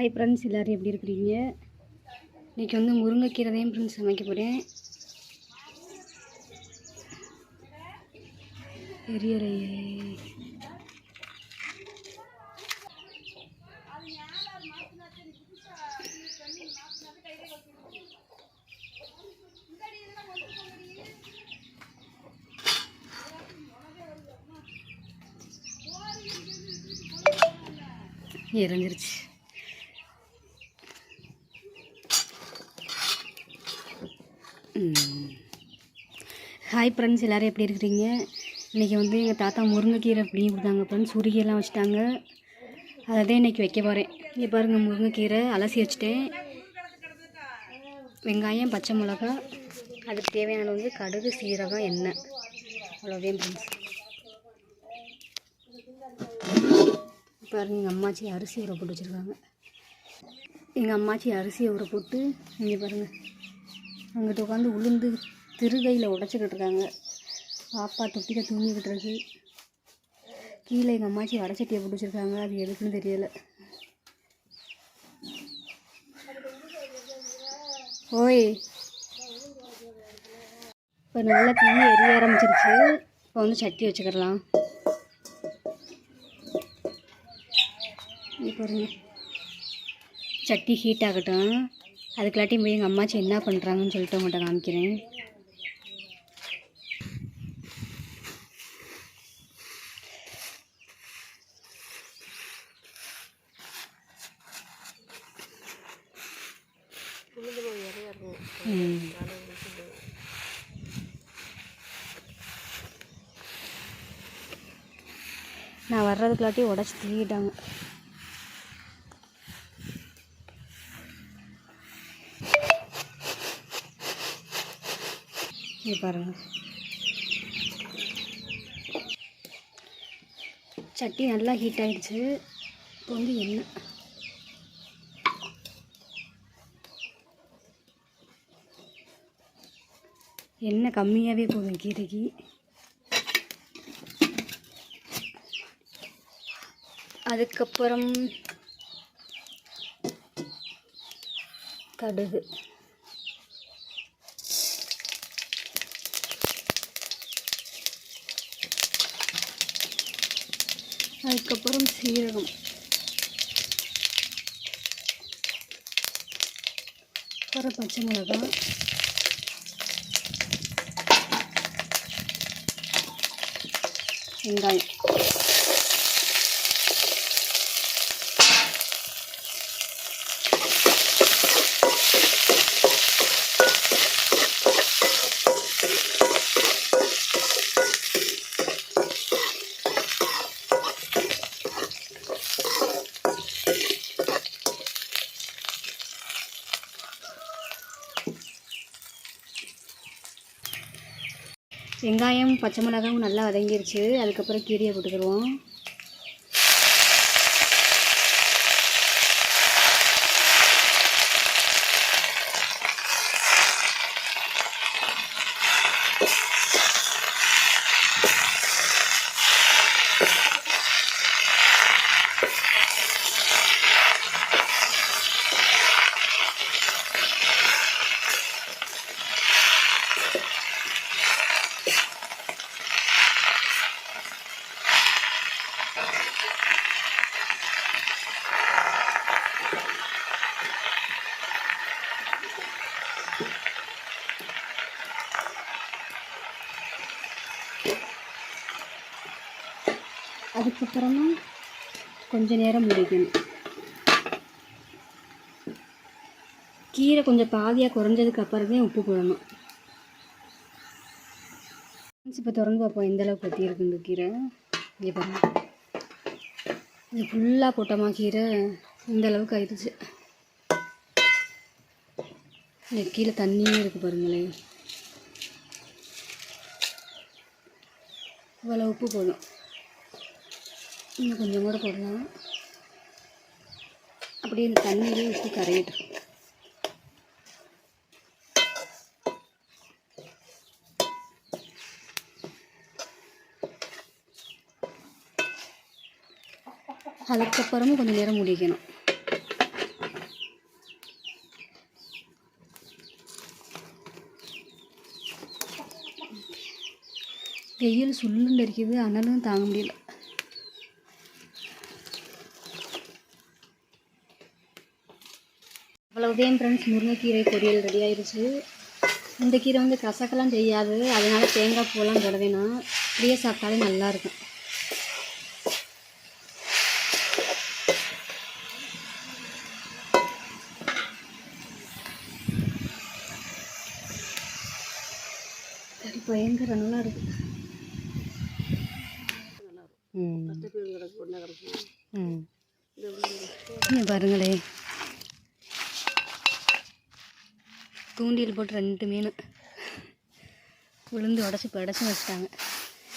Hi friends எல்லோரும் எப்படி இருக்கிறீங்க? இன்றைக்கி வந்து முருங்கைக்கீரையும் ஃப்ரெண்ட்ஸ் சமைக்க போகிறேன் எரியறையே எரிஞ்சிருச்சு. ஹாய் ஃப்ரெண்ட்ஸ் எல்லோரும் எப்படி இருக்கிறீங்க? இன்றைக்கி வந்து எங்கள் தாத்தா முருங்கைக்கீரை பிடிங்கி கொடுத்தாங்க ஃப்ரெண்ட்ஸ் சுருகியெல்லாம் வச்சுட்டாங்க. அதை தான் இன்றைக்கி வைக்க போகிறேன் இங்கே பாருங்கள் முருங்கைக்கீரை அலசி வச்சுட்டேன். வெங்காயம் பச்சை மிளகா அதுக்கு தேவையானது வந்து கடுகு சீரகம் எண்ணெய். அவ்வளோதான் ஃப்ரெண்ட்ஸ் பாருங்க எங்கள் அம்மாச்சி அரிசி ஊற போட்டு வச்சுருக்காங்க. எங்கள் அம்மாச்சி அரிசியை ஊற போட்டு இங்கே பாருங்கள் அங்கிட்ட உட்காந்து உளுந்து திருகையில் உடச்சிக்கிட்டு இருக்காங்க. பாப்பா தொட்டியில் தூங்கிக்கிட்டு இருக்கு. கீழே எங்கள் அம்மாச்சி வடச்சட்டியை போட்டு வச்சுருக்காங்க. அது எதுக்குன்னு தெரியலை. ஓய். இப்போ நல்லா தீ எரிய ஆரம்பிச்சிருச்சு. இப்போ வந்து சட்டி வச்சுக்கிடலாம். இப்போ சட்டி ஹீட் ஆகட்டும். அதுக்குள்ளாட்டியும் போய் எங்கள் அம்மாச்சி என்ன பண்ணுறாங்கன்னு சொல்லிட்டு உங்கள்கிட்ட காமிக்கிறேன். நான் வர்றதுக்குள்ளாட்டி உடச்சி தூக்கிட்டாங்க. இது பாருங்கள் சட்டி நல்லா ஹீட் ஆகிடுச்சு இப்போ வந்து எண்ணெய். எண்ணெய் கம்மியாகவே போதும் கீரைக்கு. அதுக்கப்புறம் கடுகு. அதுக்கப்புறம் சீரகம். அப்புறம் பச்சை மிளகாய். வெங்காயம். வெங்காயம் பச்சை மிளகாவும் நல்லா வதங்கிருச்சு. அதுக்கப்புறம் கீரையை போட்டுக்கிடுவோம். அதுக்கப்புறமா கொஞ்ச நேரம் முடிக்கணும். கீரை கொஞ்சம் பாதியாக குறைஞ்சதுக்கு அப்புறம் தான் உப்பு போடணும். இப்போ திறந்து பார்ப்போம் எந்தளவுக்கு அளவுக்கு இருக்கு இந்த கீரை. இங்கே பாருங்க. இது ஃபுல்லாக போட்டோமா கீரை. இந்த அளவுக்கு ஆயிடுச்சு. இந்த கீழே தண்ணியும் இருக்குது பாருங்களேன். இவ்வளோ உப்பு போதும். இன்னும் கொஞ்சம் கூட போடணும் அப்படியே இந்த தண்ணியிலே ஊற்றி கரையிடும் அதுக்கப்புறமும் கொஞ்சம் நேரம் முடிக்கணும். வெயில் சுல்லுன்னு இருக்குது ஆனாலும் தாங்க முடியல. அவ்வளவுதான் ஃப்ரெண்ட்ஸ் முருங்கைக்கீரை பொரியல் ரெடி ஆயிருச்சு. இந்த கீரை வந்து கசக்கெல்லாம் செய்யாது. அதனால தேங்காய் பூலாம் போட வேணாம் இப்படியே சாப்பிட்டாலே நல்லா இருக்கும். சரி பயங்கர நல்லா இருக்கு. ம். ம் இங்க பாருங்களே தூண்டில் போட்டு ரெண்டு மீன் உளுந்து உடச்சி படைச்சி வச்சுட்டாங்க.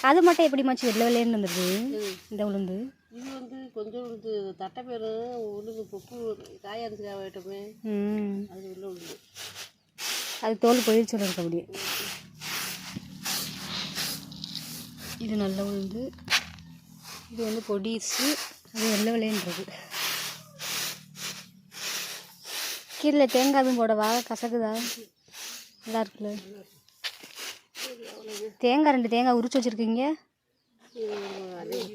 அது மட்டும் எப்படி மாச்சு வெள்ளை வெள்ளையன்னு வந்துடுது இந்த உளுந்து? இது வந்து கொஞ்சம் இது தட்டைப்பேரு உளுந்து பொப்பு காயாரிச்சு காயட்டோமே ம். அது உள்ள உளுந்து. அது தோல் போயிடுச்சு இருக்க அப்படியே இது நல்ல உளுந்து. இது வந்து பொடிசு அது வெள்ளை வெள்ளைன்றது. கீழே தேங்காயும் போடவா கசக்குதா? நல்லா இருக்குல்ல. தேங்காய் ரெண்டு தேங்காய் உரிச்சு வச்சுருக்கீங்க?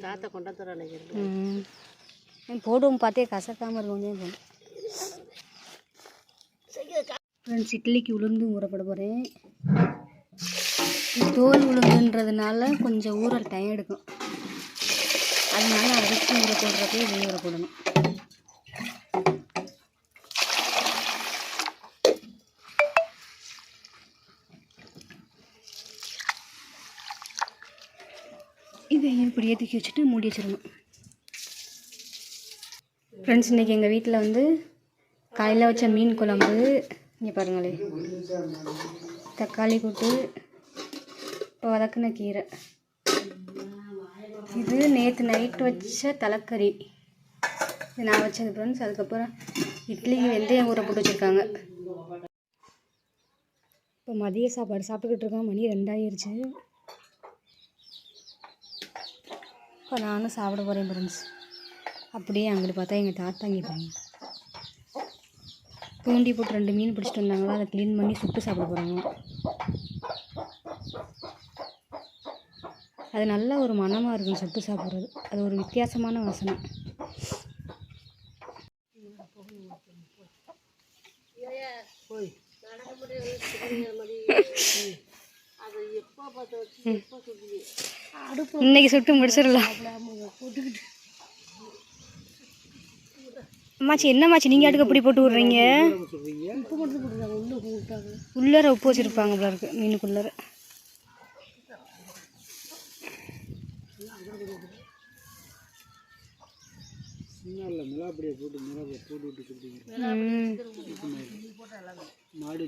தாத்தா கொண்டாந்து நினைக்கிறேன் ம் போடுவோம் பார்த்தே கசக்காமல் இருக்கும் கொஞ்சம் ஃப்ரெண்ட்ஸ் இட்லிக்கு உளுந்து ஊறப்பட போகிறேன் தோல் உளுந்துன்றதுனால கொஞ்சம் ஊறல் டைம் எடுக்கும். அதனால அரைச்சி ஊற போடுறதே இது ஊற போடணும். இதை இப்படியே தூக்கி வச்சுட்டு மூடி வச்சிடணும். ஃப்ரெண்ட்ஸ் இன்றைக்கி எங்கள் வீட்டில் வந்து காலையில் வச்ச மீன் குழம்பு. இங்கே பாருங்களே. தக்காளி கூட்டு இப்போ வதக்குன கீரை. இது நேற்று நைட் வச்ச தலைக்கறி. இது நான் வச்சது ஃப்ரெண்ட்ஸ் அதுக்கப்புறம் இட்லிக்கு வெந்தயம் ஊற போட்டு வச்சுருக்காங்க. இப்போ மதிய சாப்பாடு சாப்பிட்டுக்கிட்டு இருக்கோம். மணி ரெண்டாயிருச்சு. இப்போ நானும் சாப்பிட போகிறேன் ஃப்ரெண்ட்ஸ் அப்படியே அங்கிட்டு பார்த்தா எங்கள் தாத்தா இங்கே இருக்காங்க. தூண்டி போட்டு ரெண்டு மீன் பிடிச்சிட்டு வந்தாங்களா அதை க்ளீன் பண்ணி சுட்டு சாப்பிட போகிறாங்க அது நல்ல ஒரு மனமாக இருக்கும் சுட்டு சாப்பிட்றது. அது ஒரு வித்தியாசமான வாசனை போய் அது எப்போ பார்த்து வச்சு எப்போ சொல்லுது அடுப்பு இன்னைக்கு சுட்டு முடிச்சிடலாம். அம்மாச்சி என்னம்மாச்சி நீங்கள் அடுக்க இப்படி போட்டு விட்றீங்க? உள்ளார உப்பு வச்சுருப்பாங்க போல இருக்கு மீனுக்குள்ளார. மாடு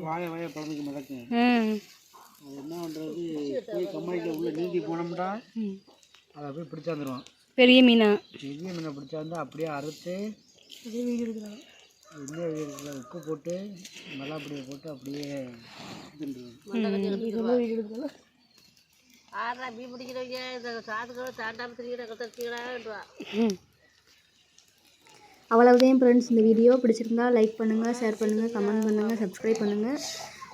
வாய வாய பழந்துக்கு மிளக்குங்க ம். அது என்ன பண்ணுறது போய் கம்மாய்க்கு உள்ள நீந்தி போனோம்னா ம். அதை போய் பிடிச்சாந்துருவான் பெரிய மீனா. பெரிய மீனை பிடிச்சாந்து அப்படியே அறுத்து வீடுல உப்பு போட்டு மிளகா அப்படியே போட்டு அப்படியே இதுன்றது ஆறா பிடிக்கிறவங்க இந்த சாதுக்களை தாண்டாமல் திரிகிற ம். அவ்வளவுதான் ஃப்ரெண்ட்ஸ் இந்த வீடியோ பிடிச்சிருந்தா லைக் பண்ணுங்கள் ஷேர் பண்ணுங்கள் கமெண்ட் பண்ணுங்கள் சப்ஸ்கிரைப் பண்ணுங்கள்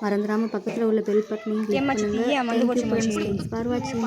மறந்துடாமல் பக்கத்தில் உள்ள பெல் பட்டனையும் கிளிக் பண்ணுங்கள் ஃபார் வாட்சிங்